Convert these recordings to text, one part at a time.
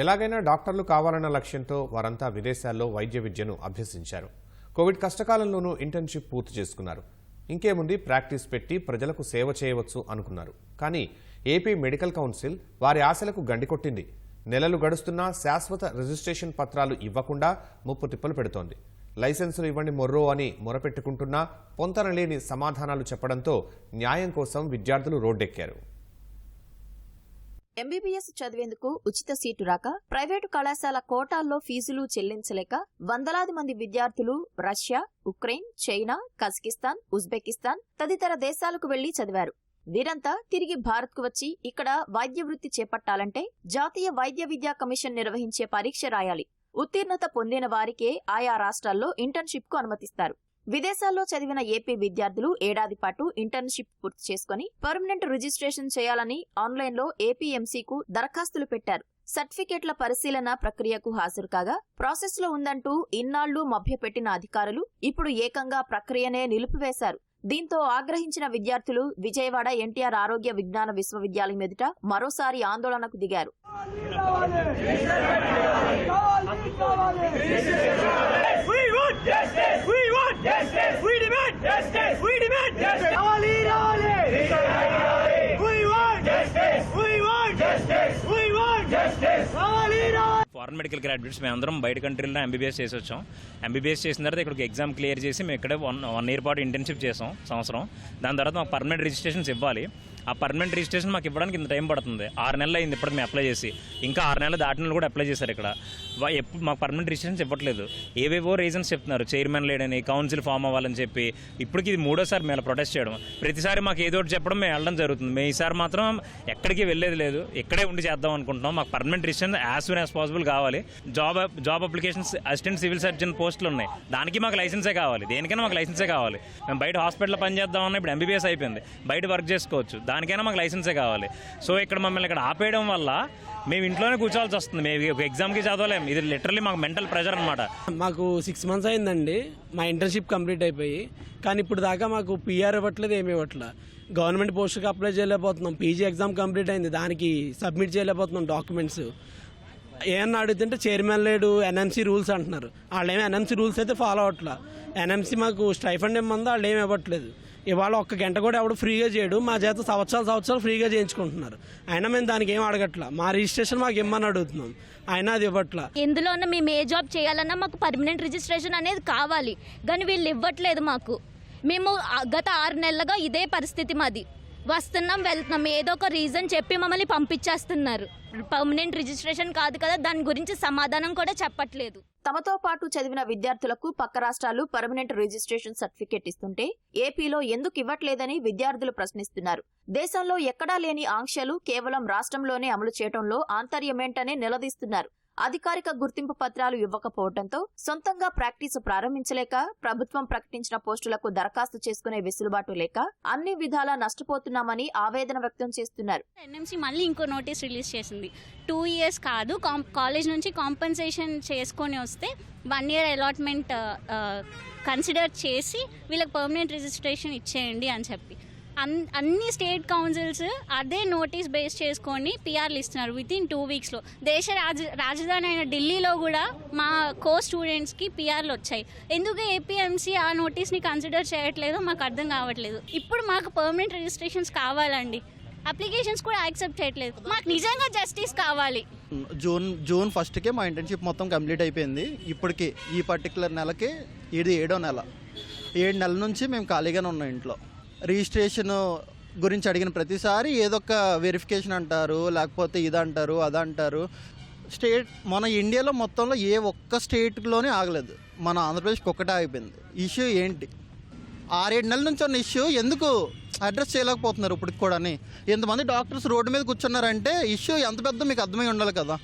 ఎలాగైనా డాక్టర్లు కావాలన్న లక్ష్యంతో వారంతా విదేశాల్లో వైద్య విద్యను అభ్యసించారు. కోవిడ్ కష్టకాలంలోనూ ఇంటర్న్షిప్ పూర్తి చేసుకున్నారు. ఇంకేముంది ప్రాక్టీస్ పెట్టి ప్రజలకు సేవ చేయవచ్చు అనుకున్నారు. కానీ ఏపీ మెడికల్ కౌన్సిల్ వారి ఆశలకు గండికొట్టింది నెలలు గడుస్తున్నా శాశ్వత రిజిస్ట్రేషన్ పత్రాలు ఇవ్వకుండా ముప్పు తిప్పలు పెడుతోంది. లైసెన్సులు ఇవ్వండి మొర్రో అని మొరపెట్టుకుంటున్నా పొంతనలేని సమాధానాలు చెప్పడంతో న్యాయం కోసం విద్యార్థులు రోడ్డెక్కారు. ఎంబీబీఎస్ చదివేందుకు ఉచిత సీటు రాక ప్రైవేటు కళాశాల కోటాల్లో ఫీజులు చెల్లించలేక వందలాది మంది విద్యార్థులు Russia Ukraine China Kazakhstan Uzbekistan తదితర దేశాలకు వెళ్ళి చదివారు. వీరంతా తిరిగి భారత్కు వచ్చి ఇక్కడ వైద్య వృత్తి చేపట్టాలంటే జాతీయ వైద్య విద్యా కమిషన్ నిర్వహించే పరీక్ష రాయాలి. ఉత్తీర్ణత పొందిన వారికే ఆయా రాష్ట్రాల్లో ఇంటర్న్షిప్కు అనుమతిస్తారు. విదేశాల్లో చదివిన ఏపీ విద్యార్థులు ఏడాది పాటు ఇంటర్న్షిప్ పూర్తి చేసుకుని పర్మనెంట్ రిజిస్ట్రేషన్ చేయాలని ఆన్లైన్లో ఏపీఎంసీకు దరఖాస్తులు పెట్టారు. సర్టిఫికేట్ల పరిశీలన ప్రక్రియకు హాజరు కాగా ప్రాసెస్లో ఉందంటూ ఇన్నాళ్ళు మభ్యపెట్టిన అధికారులు ఇప్పుడు ఏకంగా ప్రక్రియనే నిలిపివేశారు. దీంతో ఆగ్రహించిన విద్యార్థులు విజయవాడ ఎన్టీఆర్ ఆరోగ్య విజ్ఞాన విశ్వవిద్యాలయం ఎదుట మరోసారి ఆందోళనకు దిగారు. ఫారెన్ మెడికల్ గ్రాడ్యుయేట్స్ మేము అందరం బయట కంట్రీలో ఎంబీబీఎస్ చేసి వచ్చాం ఎంబీబీఎస్ చేసిన తర్వాత ఇక్కడికి ఎగ్జామ్ క్లియర్ చేసి మేము ఇక్కడే వన్ వన్ ఇయర్ పాటు ఇంటర్న్షిప్ చేసాం సంవత్సరం. దాని తర్వాత మాకు పర్మనెంట్ రిజిస్ట్రేషన్స్ ఇవ్వాలి. ఆ పర్మనెంట్ రిజిస్ట్రేషన్ మాకు ఇవ్వడానికి ఇంత టైం పడుతుంది. ఆరు నెలలు అయింది ఇప్పటికి మేము అప్లై చేసి. ఇంకా ఆరు నెలలు దాటిన కూడా అప్లై చేశారు ఇక్కడ. ఎప్పుడు మాకు పర్మనెంట్ రిజిస్ట్రేషన్స్ ఇవ్వట్లేదు. ఏవేవో రీజన్స్ చెప్తున్నారు. చైర్మన్ లేడని కౌన్సిల్ ఫామ్ అవ్వాలని చెప్పి. ఇప్పటికి ఇది మూడోసారి మేము ప్రొటెస్ట్ చేయడం. ప్రతిసారి మాకు ఏదో ఒకటి చెప్పడం మేము వెళ్ళడం జరుగుతుంది. మేము ఈసారి మాత్రం ఎక్కడికి వెళ్ళేది లేదు. ఇక్కడే ఉండి చేద్దాం అనుకుంటున్నాం. మాకు permanent registration as soon as possible కావాలి. Job job applications assistant civil surgeon పోస్టులు ఉన్నాయి. దానికి మాకు లైసెన్సే కావాలి. దేనికైనా మాకు లైసెన్సే కావాలి. మేము బయట హాస్పిటల్లో పనిచేద్దామన్నా ఇప్పుడు ఎంబీబీఎస్ అయిపోయింది. బయట వర్క్ చేసుకోవచ్చు. దానికైనా మాకు లైసెన్సే కావాలి. సో ఇక్కడ మమ్మల్ని ఇక్కడ ఆపేయడం వల్ల మేము ఇంట్లోనే కూర్చోవాల్సి వస్తుంది. మేము ఒక ఎగ్జామ్కి చదవలేము ఇది లిటరలీ మాకు మెంటల్ ప్రెజర్ అనమాట మాకు సిక్స్ మంత్స్ అయిందండి. మా ఇంటర్న్షిప్ కంప్లీట్ అయిపోయి. కానీ ఇప్పుడు దాకా మాకు పిఆర్ ఇవ్వట్లేదు ఏమి ఇవ్వట్లేదు. గవర్నమెంట్ పోస్ట్కి అప్లై చేయలేకపోతున్నాం. పీజీ ఎగ్జామ్ కంప్లీట్ అయింది. దానికి సబ్మిట్ చేయలేకపోతున్నాం డాక్యుమెంట్స్. ఏమన్నా అడుగుతుంటే చైర్మన్ లేడు ఎన్ఎంసీ రూల్స్ అంటున్నారు. వాళ్ళు ఏమి ఎన్ఎంసీ రూల్స్ అయితే ఫాలో అవ్వట్లా. ఎన్ఎంసీ మాకు స్టైఫండ్ ఇమ్మందో వాళ్ళు ఏమి ఇవ్వట్లేదు. ఇవాళ ఒక్క గంట కూడా ఎవడు ఫ్రీగా చేయడు. మా చేత సంవత్సరాలు సంవత్సరాలు ఫ్రీగా చేయించుకుంటున్నారు. అయినా మేము దానికి ఏం అడగట్లా. మా రిజిస్ట్రేషన్ మాకు ఇమ్మని అడుగుతున్నాం. అయినా అది ఇవ్వట్లా. ఎందులోనూ మేము ఏ జాబ్ చేయాలన్నా మాకు పర్మనెంట్ రిజిస్ట్రేషన్ అనేది కావాలి. కానీ వీళ్ళు ఇవ్వట్లేదు మాకు. మేము గత ఆరు నెలలుగా ఇదే పరిస్థితి మాది. వస్తున్నాం వెళ్తున్నాం. ఏదో ఒక రీజన్ చెప్పి మమ్మల్ని పంపించేస్తున్నారు. పర్మనెంట్ రిజిస్ట్రేషన్ కాదు కదా దాని గురించి సమాధానం కూడా చెప్పట్లేదు. తమతో పాటు చదివిన విద్యార్థులకు పక్క రాష్ట్రాలు పర్మనెంట్ రిజిస్ట్రేషన్ సర్టిఫికేట్ ఇస్తుంటే ఏపీలో ఎందుకు ఇవ్వట్లేదని విద్యార్థులు ప్రశ్నిస్తున్నారు. దేశంలో ఎక్కడా లేని ఆంక్షలు కేవలం రాష్ట్రంలోనే అమలు చేయడంలో ఆంతర్యమేంటనే నిలదీస్తున్నారు. అధికారిక గుర్తింపు పత్రాలు ఇవ్వకపోవడంతో సొంతంగా ప్రాక్టీసు ప్రారంభించలేక ప్రభుత్వం ప్రకటించిన పోస్టులకు దరఖాస్తు చేసుకునే వెసులుబాటు లేక అన్ని విధాలా నష్టపోతున్నామని ఆవేదన వ్యక్తం చేస్తున్నారు. ఎన్ఎంసీ మళ్ళీ ఇంకో నోటీస్ రిలీజ్ చేసింది. టూ ఇయర్స్ కాదు కాం కాలేజ్ నుంచి కాంపెన్సేషన్ చేసుకొని వస్తే వన్ ఇయర్ అలాట్మెంట్ కన్సిడర్ చేసి వీళ్ళకి పర్మనెంట్ రిజిస్ట్రేషన్ ఇచ్చేయండి అని చెప్పి. అన్ని స్టేట్ కౌన్సిల్స్ అదే నోటీస్ బేస్ చేసుకొని పిఆర్లు ఇస్తున్నారు విత్ ఇన్ టూ వీక్స్లో దేశ రాజ రాజధాని అయిన ఢిల్లీలో కూడా మా కో స్టూడెంట్స్కి పిఆర్లు వచ్చాయి. ఎందుకు ఏపీఎంసీ ఆ నోటీస్ని కన్సిడర్ చేయట్లేదో మాకు అర్థం కావట్లేదు. ఇప్పుడు మాకు పర్మనెంట్ రిజిస్ట్రేషన్స్ కావాలండి. అప్లికేషన్స్ కూడా యాక్సెప్ట్ చేయట్లేదు. మాకు నిజంగా జస్టిస్ కావాలి. జూన్ జూన్ ఫస్ట్కే మా ఇంటర్న్షిప్ మొత్తం కంప్లీట్ అయిపోయింది. ఇప్పటికి ఈ పర్టికులర్ నెలకి ఇది ఏడో నెల. ఏడు నెలల నుంచి మేము ఖాళీగానే ఉన్నాం ఇంట్లో. రిజిస్ట్రేషన్ గురించి అడిగిన ప్రతిసారి ఏదో ఒక వెరిఫికేషన్ అంటారు లేకపోతే ఇది అంటారు అది అంటారు స్టేట్ మన ఇండియాలో మొత్తంలో ఏ ఒక్క స్టేట్లోనే ఆగలేదు. మన ఆంధ్రప్రదేశ్కి ఒక్కటే ఆగిపోయింది. ఇష్యూ ఏంటి? ఆరేడు నెలల నుంచి ఉన్న ఇష్యూ ఎందుకు అడ్రస్ చేయలేకపోతున్నారు ఇప్పటికి కూడా ఎంతమంది డాక్టర్స్ రోడ్డు మీద కూర్చున్నారంటే ఇష్యూ ఎంత పెద్ద మీకు అర్థమై ఉండాలి కదా.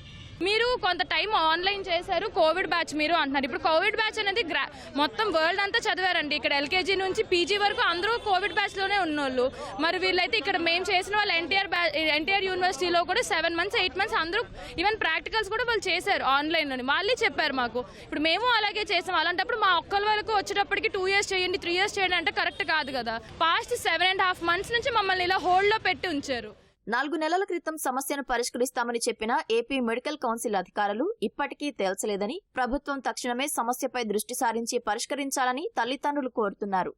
మీరు కొంత టైం ఆన్లైన్ చేశారు కోవిడ్ బ్యాచ్ మీరు అంటున్నారు. ఇప్పుడు కోవిడ్ బ్యాచ్ అనేది గ్రా మొత్తం వరల్డ్ అంతా చదివారండి. ఇక్కడ ఎల్కేజీ నుంచి పీజీ వరకు అందరూ కోవిడ్ బ్యాచ్లోనే ఉన్నోళ్ళు. మరి వీళ్ళైతే ఇక్కడ మేము చేసిన వాళ్ళు ఎన్టీఆర్ బ్యా ఎన్టీఆర్ యూనివర్సిటీలో కూడా సెవెన్ మంత్స్ ఎయిట్ మంత్స్ అందరూ ఈవెన్ ప్రాక్టికల్స్ కూడా వాళ్ళు చేశారు ఆన్లైన్లోని వాళ్ళే చెప్పారు మాకు. ఇప్పుడు మేము అలాగే చేసాం. అలాంటప్పుడు మా ఒక్కరి వరకు వచ్చేటప్పటికి టూ ఇయర్స్ చేయండి త్రీ ఇయర్స్ చేయండి అంటే కరెక్ట్ కాదు కదా. Past seven and half months నుంచి మమ్మల్ని ఇలా హోల్డ్లో పెట్టి ఉంచారు. నాలుగు నెలల క్రితం సమస్యను పరిష్కరిస్తామని చెప్పిన ఏపీ మెడికల్ కౌన్సిల్ అధికారులు ఇప్పటికీ తేల్చలేదని ప్రభుత్వం తక్షణమే సమస్యపై దృష్టి సారించి పరిష్కరించాలని తల్లిదండ్రులు కోరుతున్నారు.